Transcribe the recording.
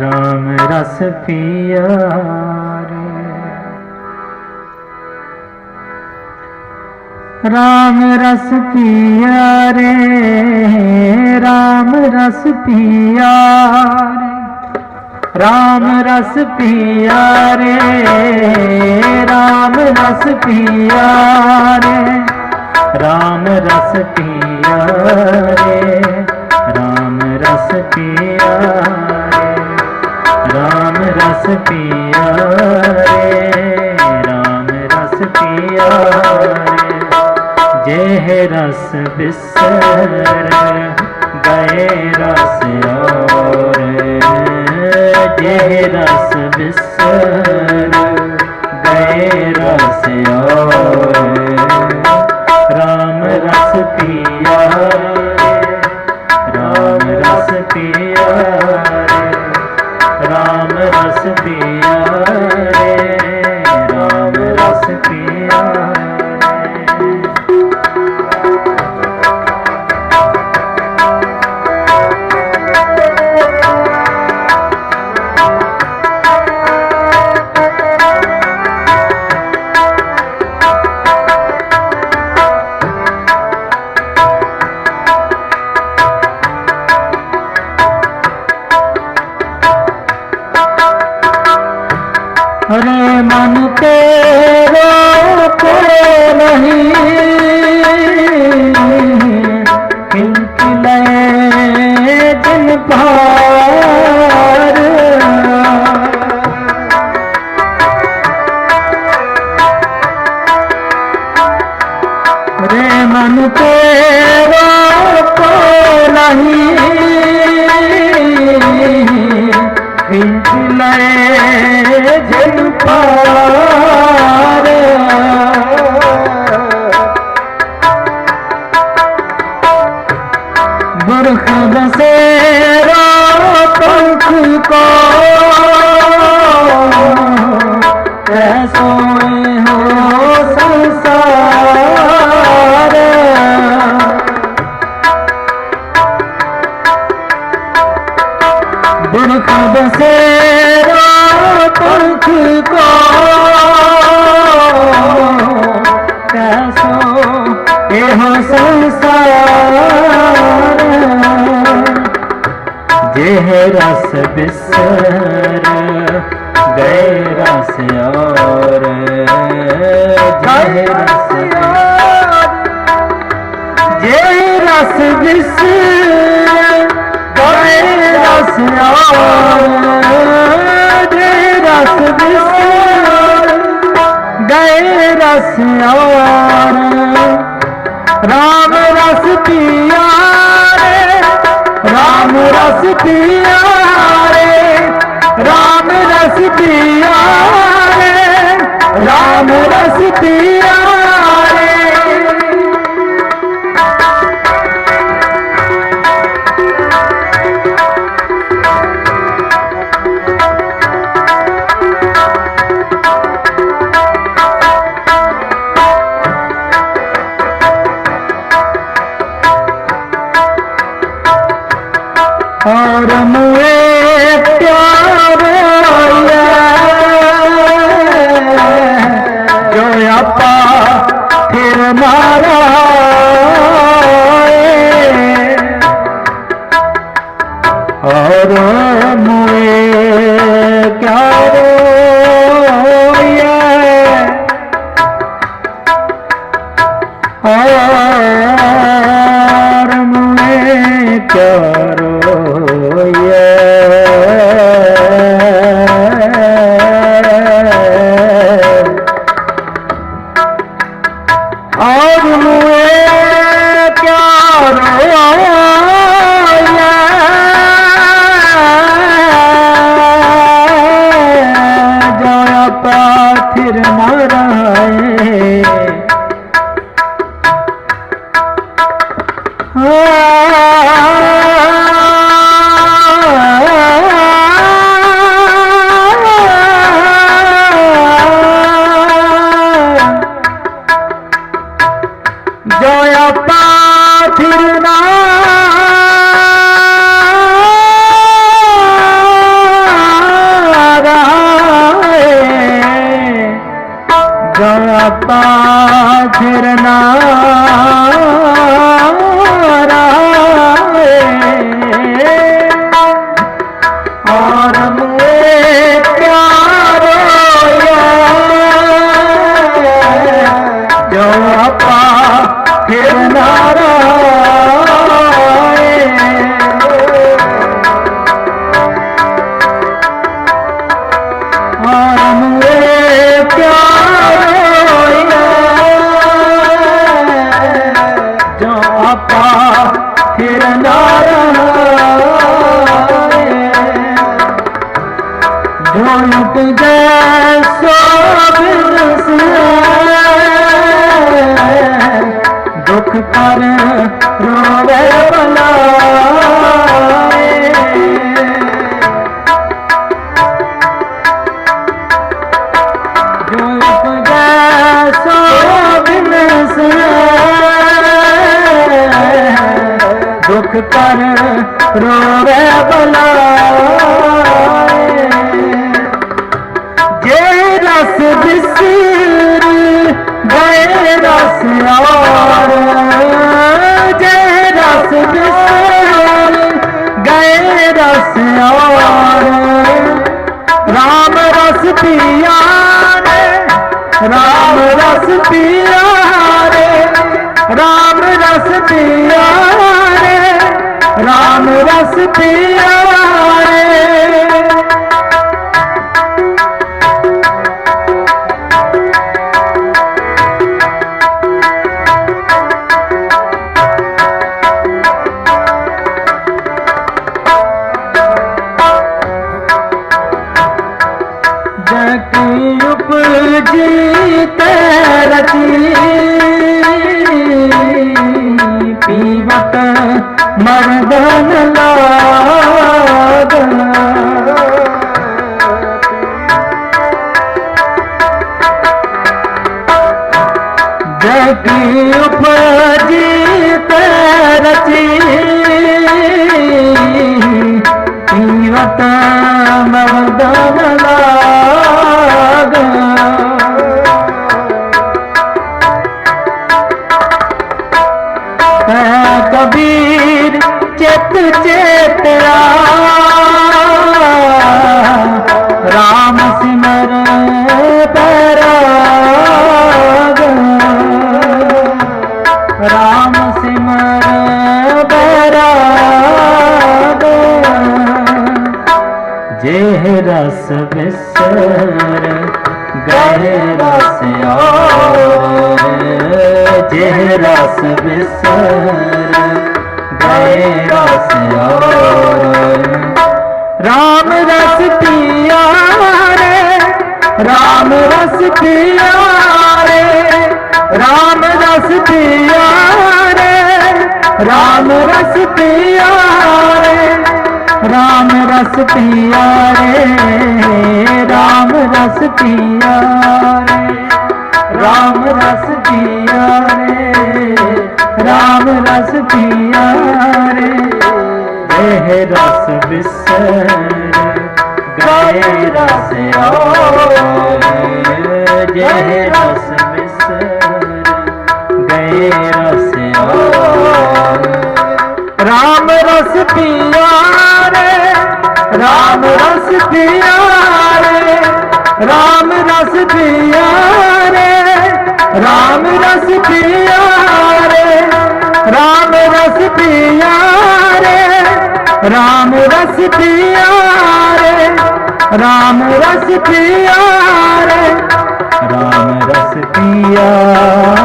ਰਾਮ ਰਸ ਪੀਆ ਰੇ ਰਾਮ ਰਸ ਪੀਆ ਰੇ ਰਾਮ ਰਸ ਪੀਆ ਰੇ ਰਾਮ ਰਸ ਪੀਆ ਰੇ ਰਾਮ ਰਸ ਪੀਆ ਰੇ ਰਾਮ ਰਸ ਪੀਆ ਰੇ ਰਾਮ ਰਸ ਪੀਆ ਰਸ ਪੀਆ ਰੇ, ਰਾਮ ਰਸ ਪੀਆ ਰੇ। ਜੇ ਰਸ ਬਿਸਰ ਗਏ ਰਸ ਔਰ। ਜੇ ਰਸ ਬਿਸਰ ਗਏ ਰਸ ਔਰ। तेरो पुरो नहीं खिंच ले जिन भाई गहरा सबिसर गहरा से और गहरा से गहरा सबिस गहरा से और गहरा सबिस गहरा से और राम रस पी Yeah. ਆਪਾ ਫਿਰ ਮਾਰਾ ਔਰ ਮੁਏ ਕਿਆ ਬਾਬਾ ਫਿਰਨਾ ਆਪਾ ਫਿਰ ਨਾਰਨ ਜੋਨ ਤੇ ਬਲਾਏ ਜੇ ਰਸ ਬਿਸਰ, ਗਏ ਰਸ ਔਰ। ਜੇ ਰਸ ਬਿਸਰ, ਗਏ ਰਸ ਔਰ। ਰਾਮ ਰਸ ਪਿਆ ਰੇ, ਰਾਮ ਰਸ ਪਿਆ ਰੇ, ਰਾਮ ਰਸ ਪਿਆ राम रस पिया ਮਰਦਨ ਲਾਗਨ ਜਗੀ ਚਿਤ ਚੇਤਰਾ ਰਾਮ ਸਿਮਰ ਬੈਰਾਗ ਰਾਮ ਸਿਮਰ ਬੈਰਾਗ ਜੇਹ ਰਸ ਵਿਸਰ ਗਏ ਰਸ ਔਰ। ਜੇਹ ਰਸ ਵਿਸਰ ਗਏ ਰਸ ਰਾਮ ਰਸ ਪਿਆ ਰੇ ਰਾਮ ਰਸ ਪਿਆ ਰੇ ਰਾਮ ਰਸ ਪਿਆ ਰੇ ਰਾਮ ਰਸ ਪਿਆ ਰੇ ਰਾਮ ਰਸ ਪਿਆ ਰੇ ਰਾਮ ਰਸ ਪਿਆ ਰੇ ਰਾਮ ਰਸ ਪਿਆ ਰੇ ਰਾਮ ਰਸ ਪੀਆ ਰੇ ਇਹ ਰਸ ਬਿਸਰ ਗਏ ਰਸ ਔਰ ਜਹ ਰਸ ਬਿਸਰ ਗਏ ਰਸ ਔਰ ਰਾਮ ਰਸ ਪਿਆ ਰੇ ਰਾਮ ਰਸ ਪਿਆ ਰੇ ਰਾਮ ਰਸ ਪਿਆ ਰੇ ਰਾਮ ਰਸ ਪਿਆ ਰਾਮ ਰਸ ਪਿਆ ਰੇ ਰਾਮ ਰਸ ਪਿਆ ਰੇ ਰਾਮ ਰਸ ਪਿਆ ਰੇ ਰਾਮ ਰਸ ਪਿਆ